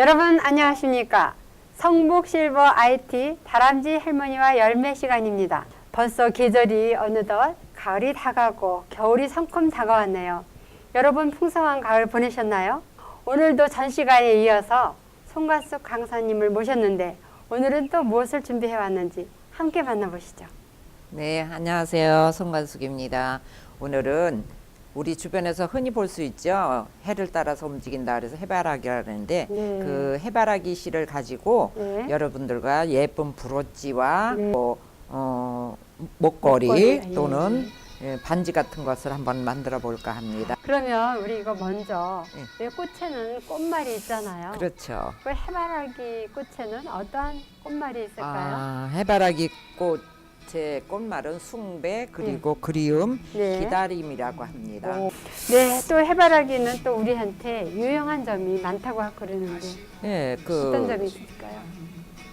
여러분 안녕하십니까? 성북 실버 IT 다람쥐 할머니와 열매 시간입니다. 벌써 계절이 어느덧 가을이 다가고 겨울이 성큼 다가왔네요. 여러분 풍성한 가을 보내셨나요? 오늘도 전 시간에 이어서 송가숙 강사님을 모셨는데 오늘은 또 무엇을 준비해 왔는지 함께 만나보시죠. 네, 안녕하세요. 송관숙입니다. 오늘은 우리 주변에서 흔히 볼 수 있죠. 해를 따라서 움직인다 그래서 해바라기라는데 네. 그 해바라기 씨를 가지고 네. 여러분들과 예쁜 브로치와 네. 뭐, 어, 목걸이, 목걸이, 예. 또는 예, 반지 같은 것을 한번 만들어 볼까 합니다. 그러면 우리 이거 먼저 네. 왜 꽃에는 꽃말이 있잖아요. 그렇죠. 그 해바라기 꽃에는 어떠한 꽃말이 있을까요? 아, 해바라기 꽃 의 꽃말은 숭배 그리고 그리움, 네. 기다림이라고 합니다. 오. 네, 또 해바라기는 또 우리한테 유용한 점이 많다고 그러는데 예, 그 어떤 점이 있을까요?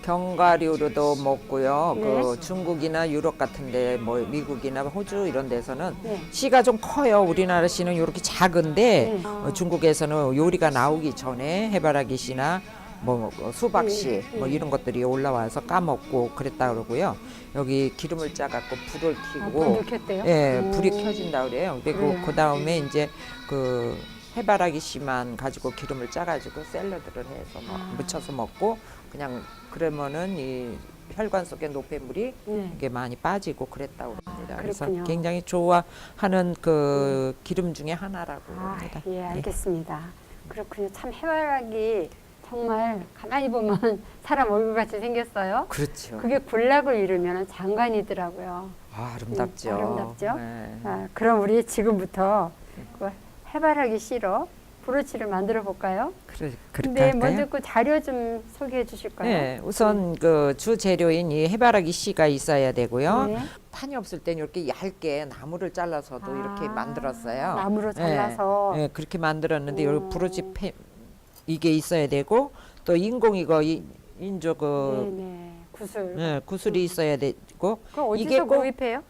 견과류로도 먹고요. 네. 그 중국이나 유럽 같은데 뭐 미국이나 호주 이런 데서는 네. 씨가 좀 커요. 우리나라 씨는 이렇게 작은데 네. 어, 중국에서는 요리가 나오기 전에 해바라기 씨나 뭐 어, 수박 씨 네, 뭐 네. 이런 것들이 올라와서 까먹고 그랬다 그러고요. 여기 기름을 짜갖고 불을 아, 켜고 불 켰대요? 예, 오. 불이 켜진다 그래요. 그리고 그래요? 그 다음에 이제 그 해바라기 씨만 가지고 기름을 짜가지고 샐러드를 해서 뭐 아. 무쳐서 먹고 그냥 그러면은 이 혈관 속에 노폐물이 네. 이게 많이 빠지고 그랬다고 합니다. 그래서 그렇군요. 굉장히 좋아하는 그 기름 중에 하나라고 아, 합니다. 예, 알겠습니다. 그렇군요. 참 해바라기 정말 가만히 보면 사람 얼굴같이 생겼어요. 그렇죠. 그게 군락을 이루면 장관이더라고요. 아, 아름답죠. 음, 아름답죠? 네. 아, 그럼 우리 지금부터 그 해바라기 씨로 브로치를 만들어 볼까요? 그래, 근데 할까요? 먼저 그 자료 좀 소개해 주실까요? 네, 우선 그주 재료인 이 해바라기 씨가 있어야 되고요. 네. 판이 없을 때는 이렇게 얇게 나무를 잘라서도 이렇게 아, 만들었어요. 나무로 네, 잘라서. 네, 그렇게 만들었는데 오. 여기 브로치 펜 이게 있어야 되고 또 인공 이거 이- 인조 그 네네 구슬. 네, 구슬이 있어야 되고 그럼 어디서 이게 꼭- 구입해요?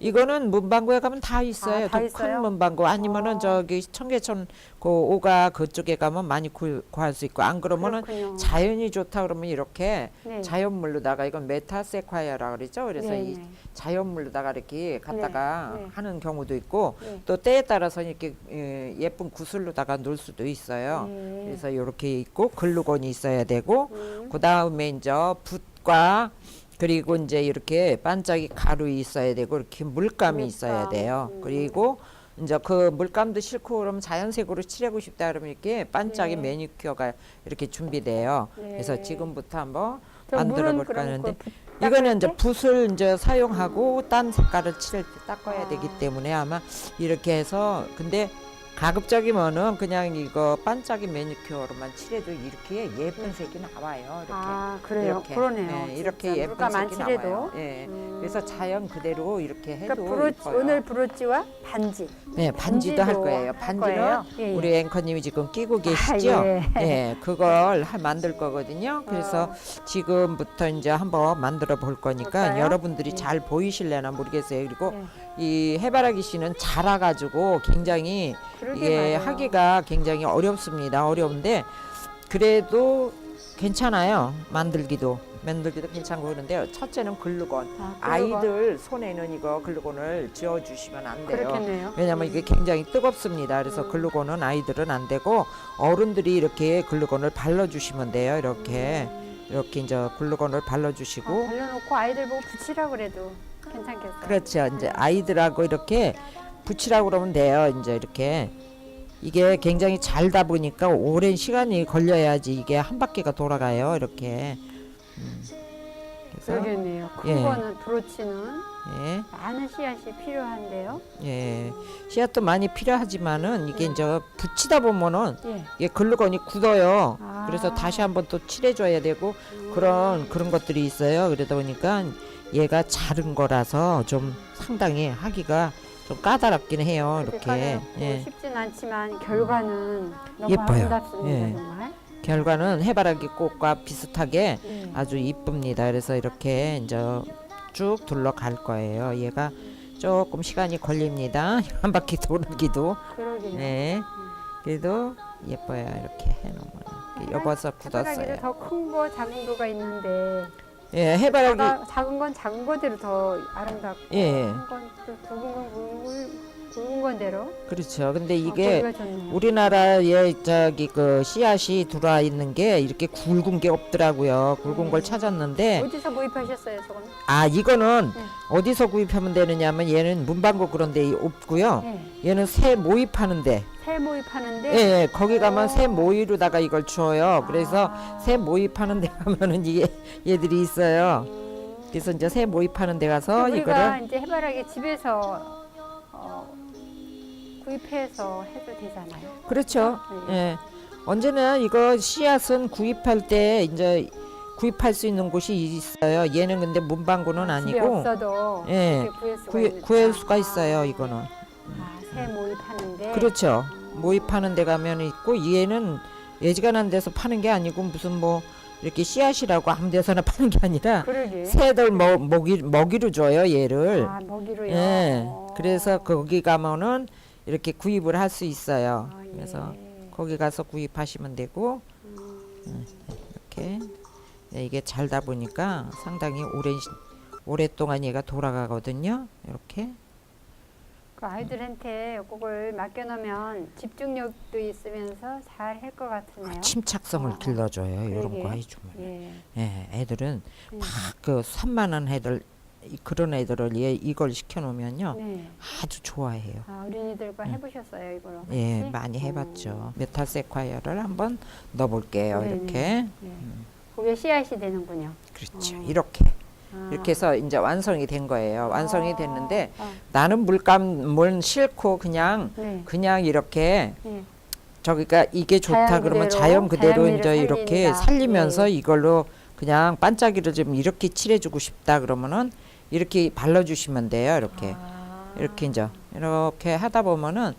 이거는 문방구에 가면 다 있어요. 아, 다더 있어요? 큰 문방구 아니면은 아. 저기 청계천 그 오가 그쪽에 가면 많이 구, 구할 수 있고 안 그러면은 그렇군요. 자연이 좋다 그러면 이렇게 네. 자연물로다가 이건 메타세콰이아라 그러죠. 그래서 네, 이 네. 자연물로다가 이렇게 갖다가 네, 네. 하는 경우도 있고 네. 또 때에 따라서 이렇게 예, 예쁜 구슬로다가 놓을 수도 있어요. 네. 그래서 이렇게 있고 글루건이 있어야 되고 음. 그 다음에 이제 붓과 그리고 이제 이렇게 반짝이 가루 있어야 되고 이렇게 물감이 물감. 있어야 돼요. 음. 그리고 이제 그 물감도 싫고 그러면 자연색으로 칠하고 싶다 그러면 이렇게 반짝이 네. 매니큐어가 이렇게 준비돼요. 네. 그래서 지금부터 한번 저 만들어 물은 볼까 그럼 하는데 그 붓- 이거는 이제 때? 붓을 이제 사용하고 딴 색깔을 칠할 때 닦아야 아. 되기 때문에 아마 이렇게 해서 근데 가급적이면은 그냥 이거 반짝이 매니큐어로만 칠해도 이렇게 예쁜 색이 나와요. 이렇게. 아 그래요. 이렇게. 그러네요. 네, 이렇게 예쁜 물감 안 색이 칠해도. 나와요. 예. 음. 그래서 자연 그대로 이렇게 해도 그러니까 브로치, 이뻐요. 오늘 브로치와 반지. 네, 반지도 할 거예요. 할 반지는 거예요? 예, 예. 우리 앵커님이 지금 끼고 계시죠? 아, 예. 예, 그걸 하- 만들 거거든요. 그래서 어. 지금부터 이제 한번 만들어 볼 거니까 볼까요? 여러분들이 네. 잘 보이실래나 모르겠어요. 그리고 네. 이 해바라기 씨는 자라가지고 굉장히 이게 말이에요. 하기가 굉장히 어렵습니다. 어려운데 그래도 괜찮아요. 만들기도 만들기도 괜찮고 그런데 첫째는 글루건. 아, 글루건. 아이들 손에는 이거 글루건을 지어 주시면 안 돼요. 그렇겠네요. 왜냐면 이게 굉장히 뜨겁습니다. 그래서 음. 글루건은 아이들은 안 되고 어른들이 이렇게 글루건을 발라 주시면 돼요. 이렇게 이렇게 이제 글루건을 발라 아, 주시고 발라놓고 아이들 보고 붙이라 그래도 괜찮겠어요. 그렇죠. 이제 아이들하고 이렇게 붙이라고 그러면 돼요. 이제 이렇게 이게 굉장히 잘다 보니까 오랜 시간이 걸려야지 이게 한 바퀴가 돌아가요. 이렇게. 음. 그러겠네요. 큰 예. 거는 브로치는 예, 많은 씨앗이 필요한데요. 예. 씨앗도 많이 필요하지만은 이게 음. 이제 붙이다 보면은 예. 이게 글루건이 굳어요. 아. 그래서 다시 한번 또 칠해줘야 되고 그런 그런 것들이 있어요. 그러다 보니까 얘가 자른 거라서 좀 상당히 하기가 좀 까다롭긴 해요. 이렇게 까다롭고 예. 쉽진 않지만 결과는 너무 예뻐요. 아름답습니다. 예. 정말. 결과는 해바라기 꽃과 비슷하게 예. 아주 이쁩니다. 그래서 이렇게 이제 쭉 둘러갈 거예요. 얘가 조금 시간이 걸립니다. 한 바퀴 돌기도. 그러게요. 네. 그래도 예뻐요. 이렇게 해놓으면. 해바라기도 굳었어요. 더 큰 거 작은 거가 있는데 예, 해바라기 작아, 작은 건 작은 거대로 더 아름답고 예. 큰건또 굵은 건 굵은, 굵은 건대로 그렇죠. 근데 어, 이게 보기가 좋네요. 우리나라에 저기 그 씨앗이 들어와 있는 게 이렇게 굵은 게 없더라고요. 굵은 걸 음. 찾았는데 어디서 구입하셨어요, 저건? 아 이거는 네. 어디서 구입하면 되느냐면 얘는 문방구 그런 데 없고요. 네. 얘는 새 모입하는데 새 모입하는데 예, 예, 거기 가면 오. 새 모이로다가 이걸 줘요. 그래서 아. 새 모입하는 데 가면은 이게 얘들이 있어요. 음. 그래서 이제 새 모입하는 데 가서 우리가 이거를 이제 해바라기 집에서 어, 구입해서 해도 되잖아요. 그렇죠. 네. 예. 언제나 이거 씨앗은 구입할 때 이제 구입할 수 있는 곳이 있어요. 얘는 근데 문방구는 집에 아니고 없어도 예, 이렇게 구할 수가 구해, 있는- 구할 수가 아. 있어요. 이거는 아, 새 모입하는데 그렇죠. 모입하는 데 가면 있고 얘는 예지간한 데서 파는 게 아니고 무슨 뭐 이렇게 씨앗이라고 아무 데서나 파는 게 아니라 그러게. 새들 먹, 먹이 먹이로 줘요 얘를. 아, 먹이로요. 예. 어. 그래서 거기 가면은 이렇게 구입을 할 수 있어요. 아, 그래서 예. 거기 가서 구입하시면 되고 음. 이렇게 네, 이게 잘다 보니까 상당히 오랜 시- 오랫동안 얘가 돌아가거든요. 이렇게 그 아이들한테 그걸 맡겨놓으면 집중력도 있으면서 잘 할 것 같으네요. 침착성을 어, 어. 길러줘요. 이런. 거 해주면. 예. 예, 애들은 음. 막그 산만한 애들 이- 그런 애들을 얘 이걸 시켜놓으면요 네. 아주 좋아해요. 아, 어린이들과 음. 해보셨어요, 이걸? 예, 혹시? 많이 음. 해봤죠. 메탈세콰이어를 한번 넣어볼게요. 네, 이렇게 네. 그게 씨앗이 되는군요. 그렇죠. 어. 이렇게 아. 이렇게 해서 이제 완성이 된 거예요. 완성이 아, 됐는데 아, 나는 물감을 싫고 그냥 네. 그냥 이렇게 네. 저기가 이게 좋다 자연 그러면 그대로, 자연 그대로 자연미를 이제 이렇게 살린다. 살리면서 네. 이걸로 그냥 반짝이를 좀 이렇게 칠해주고 싶다 그러면은 이렇게 발라주시면 돼요. 이렇게 아. 이렇게 이제 이렇게 하다 보면은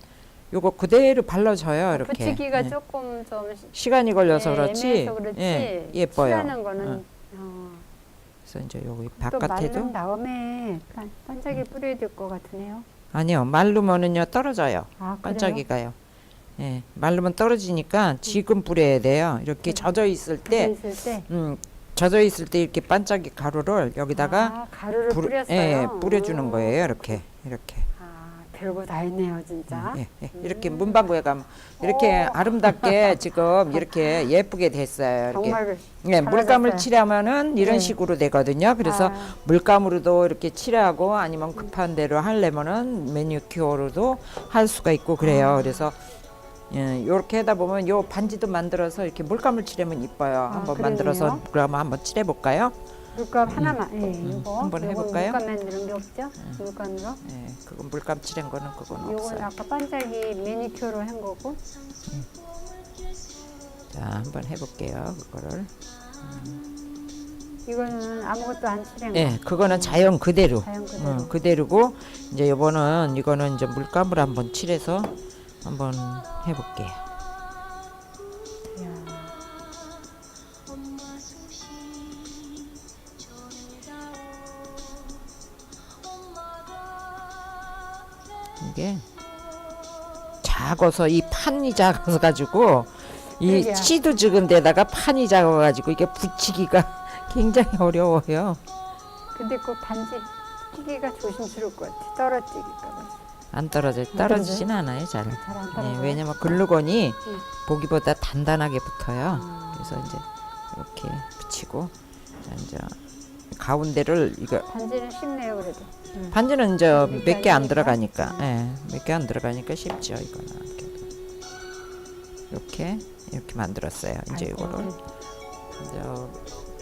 요거 그대로 발라져요. 이렇게 붙이기가 예. 조금 좀 시간이 걸려서 예, 그렇지, 그렇지 예, 예뻐요. 칠하는 거는 응. 어, 그래서 이제 여기 또 마른 바깥에도 다음에 반- 반짝이 뿌려야 될 것 같으네요. 아니요 마르면은요 떨어져요. 아, 그래요? 반짝이가요. 예, 마르면 떨어지니까 지금 뿌려야 돼요. 이렇게 음. 젖어 있을 때, 있을 때 음, 젖어 있을 때 이렇게 반짝이 가루를 여기다가 아, 가루를 뿌려- 뿌렸어요. 예, 뿌려주는 음. 거예요. 이렇게 이렇게. 아, 별거 다 했네요, 진짜. 예, 예. 음. 이렇게 문방구에 가면 이렇게 오. 아름답게 지금 이렇게 예쁘게 됐어요. 이렇게. 정말 예, 물감을 잘하셨어요. 칠하면은 이런 네. 식으로 되거든요. 그래서 아, 물감으로도 이렇게 칠하고 아니면 급한 대로 하려면은 매니큐어로도 할 수가 있고 그래요. 아. 그래서 예, 이렇게 하다 보면 요 반지도 만들어서 이렇게 물감을 칠하면 이뻐요. 한번 그러네요. 만들어서 그럼 한번 칠해 볼까요? 물감 하나만. 예, 음, 이거. 한번 요건 해볼까요? 물감 만드는 게 없죠? 물감으로. 예, 그건 물감 칠한 거는 그건 요건 없어요. 아까 반짝이 매니큐어로 한 거고. 자, 한번 해볼게요. 그거를. 이거는 아무것도 안 칠한 거. 예, 그거는 자연 그대로. 자연 그대로. 어, 그대로고 이제 요거는 이거는 이제 물감을 한번 칠해서 한번 해볼게요. 이게 작아서 이 판이 작아서 가지고 이 그러게요. 씨도 적은 데다가 판이 작아 가지고 이게 붙이기가 굉장히 어려워요. 근데 그 반지 끼기가 조심스러울 것 같아. 떨어지기가 봐. 안 떨어져 떨어지진 않아요, 잘. 잘안 네, 떨어져. 왜냐면 글루건이 응. 보기보다 단단하게 붙어요. 아, 그래서 이제 이렇게 붙이고 자, 이제 가운데를 이거 반지는 쉽네요, 그래도. 응. 반지는 이제 몇몇개 안? 들어가니까, 예, 몇 개 안 들어가니까 쉽죠, 이거는. 이렇게 이렇게, 만들었어요. 이제 이거를 이제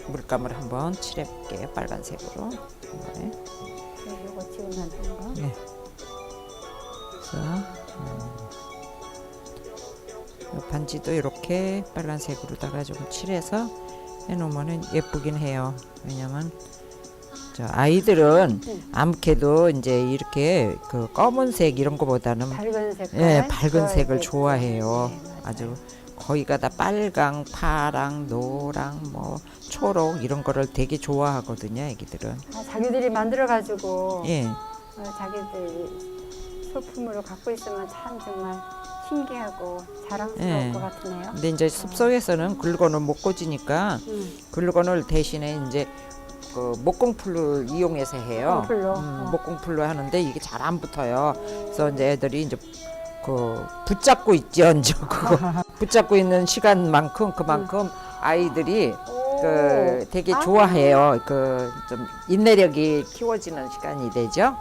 물감을 한번 칠해볼게요, 빨간색으로. 이번에. 네, 요거 지금 만든 거. 그래서 음, 요 반지도 이렇게 빨간색으로다가 좀 칠해서 해놓으면은 예쁘긴 해요. 왜냐면 저 아이들은 응. 아무래도 이제 이렇게 그 검은색 이런 거보다는 밝은 색깔. 예, 밝은 색을 좋아해요. 돼. 네, 맞아요. 아주 거기가 다 빨강, 파랑, 노랑, 뭐 초록 이런 거를 되게 좋아하거든요, 애기들은. 아, 자기들이 만들어 가지고 예, 어, 자기들 소품으로 갖고 있으면 참 정말 신기하고 자랑스러울 예. 것 같으네요. 근데 이제 숲속에서는 글건을 못 꽂으니까 음, 글건을 대신에 이제 그 목공풀을 이용해서 해요. 목공풀로? 음, 어. 목공풀로 하는데 이게 잘 안 붙어요. 그래서 이제 애들이 이제 그 붙잡고 있죠. 이제 그거 붙잡고 있는 시간만큼 그만큼 아이들이 오. 그 되게 아. 좋아해요. 그 좀 인내력이 키워지는 시간이 되죠.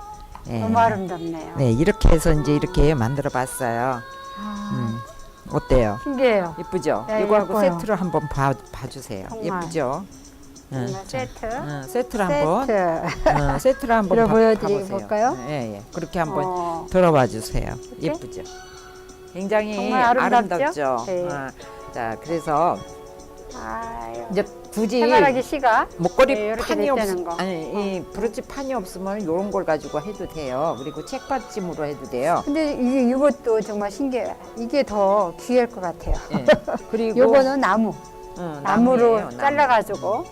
예. 너무 아름답네요. 네, 이렇게 해서 이제 이렇게 만들어 봤어요. 아, 음. 어때요? 신기해요. 예쁘죠? 네, 이거하고 예뻐요. 세트로 한번 봐, 봐주세요. 정말. 예쁘죠? 응, 정말 세트. 응, 세트로 한번 세트. 응, 세트로 한번 들어 봐- 보여드리- 봐보세요. 볼까요? 예, 예. 그렇게 한번 어, 들어봐 주세요. 예쁘죠? 굉장히 정말 아름답죠? 아름답죠? 네. 아, 자, 그래서 아유. 이제 굳이 해바라기 씨가 목걸이 네, 이렇게 판이 없 냈다는 거. 어. 아니 이 브로치 판이 없으면 이런 걸 가지고 해도 돼요. 그리고 책받침으로 해도 돼요. 근데 이게 이것도 정말 신기해요. 이게 더 귀할 것 같아요. 예. 그리고 요거는 나무. 응, 나무로 나무예요, 나무. 잘라가지고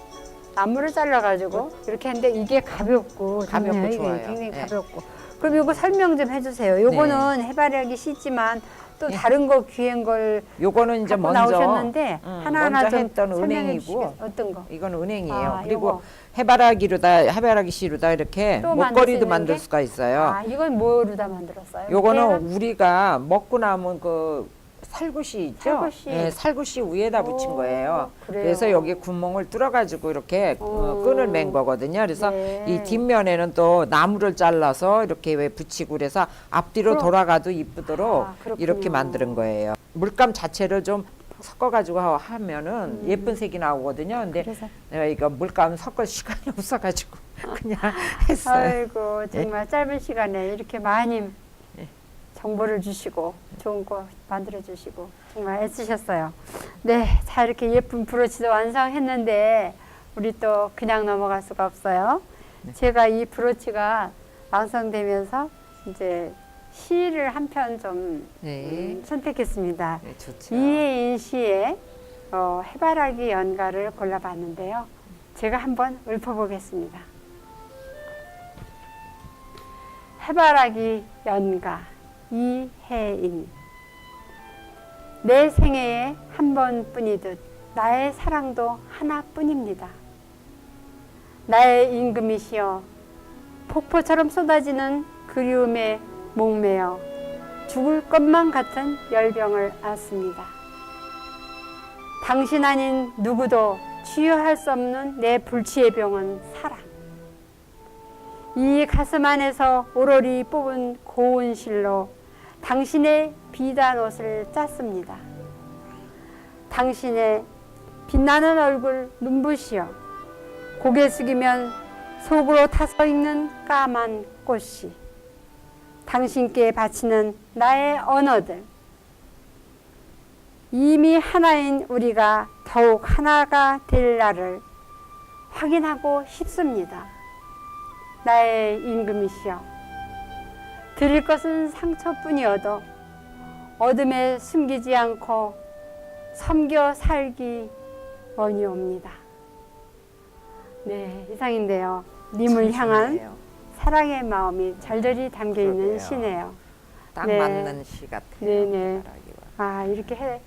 나무를 잘라가지고 이렇게 했는데 이게 가볍고 가볍고 좋네요. 이게 좋아요. 굉장히 예. 가볍고. 그럼 이거 설명 좀 해주세요. 요거는 해바라기 씨지만 또 예. 다른 거 귀한 걸 요거는 이제 갖고 먼저 나오셨는데 응, 하나하나 먼저 좀 했던 설명해 은행이고 주시겠어요? 어떤 거? 이건 은행이에요. 아, 그리고 요거. 해바라기로다 해바라기 씨로다 이렇게 또 만들 수 목걸이도 있는 만들 게? 수가 있어요. 아 이건 뭐로다 만들었어요? 요거는? 우리가 먹고 남은 그 살구씨 있죠? 살구씨. 예, 살구씨 위에다 붙인 오, 거예요. 그래요? 그래서 여기 구멍을 뚫어가지고 이렇게 어, 오. 끈을 맨 거거든요. 그래서 네. 이 뒷면에는 또 나무를 잘라서 이렇게 왜 붙이고 그래서 앞뒤로 그럼- 돌아가도 이쁘도록 아, 그렇군요. 이렇게 만드는 거예요. 물감 자체를 좀 섞어가지고 하- 하면은 음. 예쁜 색이 나오거든요. 근데 그래서 내가 이거 물감 섞을 시간이 없어가지고 그냥 했어요. 아이고 정말 짧은 시간에 이렇게 많이 예. 정보를 주시고 좋은 거 만들어 주시고 정말 애쓰셨어요. 네, 자 이렇게 예쁜 브로치도 완성했는데 우리 또 그냥 넘어갈 수가 없어요. 네. 제가 이 브로치가 완성되면서 이제 시를 한 편좀 네. 음, 선택했습니다. 네, 좋죠. 이혜인 씨의 어, 해바라기 연가를 골라봤는데요. 제가 한번 읊어보겠습니다. 해바라기 연가 이혜인 내 생애에 한 번뿐이듯 나의 사랑도 하나뿐입니다. 나의 임금이시여 폭포처럼 쏟아지는 그리움에 목매어 죽을 것만 같은 열병을 앓습니다. 당신 아닌 누구도 치유할 수 없는 내 불치의 병은 사랑. 이 가슴 안에서 오로리 뽑은 고운 실로 당신의 비단 옷을 짰습니다. 당신의 빛나는 얼굴 눈부시어 고개 숙이면 속으로 타서 익는 까만 꽃이 당신께 바치는 나의 언어들 이미 하나인 우리가 더욱 하나가 될 날을 확인하고 싶습니다. 나의 임금이시여 드릴 것은 상처뿐이어도 어둠에 숨기지 않고 섬겨 살기 원이옵니다. 네, 이상인데요. 님을 참 향한 좋네요. 사랑의 마음이 절절히 담겨 있는 그러게요. 시네요. 딱 네. 맞는 시 같아요. 네네. 해바라기와. 아 이렇게 해,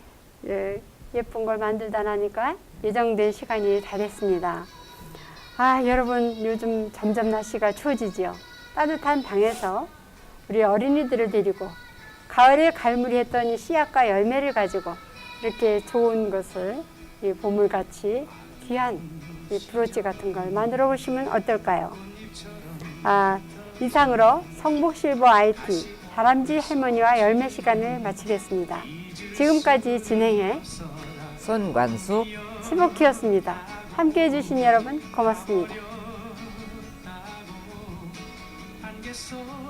예, 예쁜 걸 만들다 나니까 예정된 시간이 다 됐습니다. 아 여러분 요즘 점점 날씨가 추워지지요. 따뜻한 방에서 우리 어린이들을 데리고 가을에 갈무리했던 이 씨앗과 열매를 가지고 이렇게 좋은 것을 이 보물같이 귀한 이 브로치 같은 걸 만들어 보시면 어떨까요? 아, 이상으로 성북 실버 IT 다람쥐 할머니와 열매 시간을 마치겠습니다. 지금까지 진행해 손관수 시복키였습니다. 함께 해 주신 여러분 고맙습니다. 안개 속